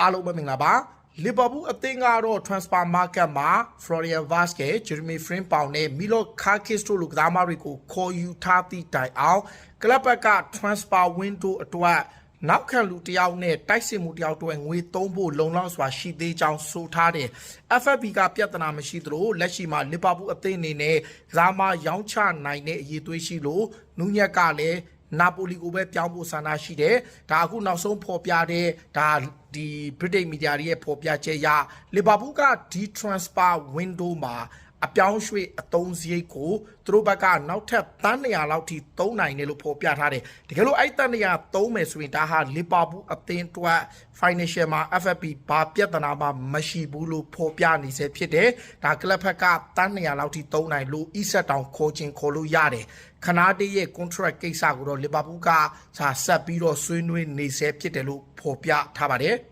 အားလုံးပဲမင်္ဂလာပါလီဗာပူးအသင်းကတော့ transfer market မှာ Florian Vazquez, Jeremy Frimpong နဲ့ Milo Krakis တို့လူကစားမတွေကိုခေါ်ယူထားသည့်တိုင်အောင်ကလပ်ဘက်က transfer window အတွက်နောက်ခံလူတစ်ယောက်နဲ့တိုက်စစ်မှုတစ်ယောက်တို့ငွေသုံးဖို့လုံလောက်စွာရှိသေးကြောင်းဆိုထားတယ်။ FFP ကပြဿနာမရှိသလိုလက်ရှိမှာလီဗာပူးအသင်းအနေနဲ့ကစားမရောင်းချနိုင်တဲ့အရေးသွေးရှိလို့နူးညက်ကလည်း နာပိုလီကိုပဲပြောင်းဖို့ဆန္ဒရှိတယ်။ဒါအခုနောက်ဆုံးဖော်ပြတဲ့ဒါဒီ British Media တွေရဲ့ဖော်ပြချက်အရလီဗာပူးကဒီ transfer window မှာ အပြောင်းရွှေ့အသုံးစရိတ်ကိုသူတို့ဘက်ကနောက်ထပ်တန်း200လောက်ထိသုံးနိုင်တယ်လို့ဖော်ပြထားတယ်။တကယ်လို့အဲ့တန်း200သုံးမယ်ဆိုရင်ဒါဟာလီဗာပူးအသင်းအတွက် financial မှာ FFP ဘာပြဿနာမှမရှိဘူးလို့ဖော်ပြနေစေဖြစ်တယ်။ဒါကလပ်ဖက်ကတန်း200လောက်ထိသုံးနိုင်လို့ e set တောင်ခေါ်ခြင်းခေါ်လို့ရတယ်။ခနာတေးရဲ့ contract ကိစ္စကိုတော့လီဗာပူးကစာဆက်ပြီးတော့ဆွေးနွေးနေစေဖြစ်တယ်လို့ဖော်ပြထားပါတယ်။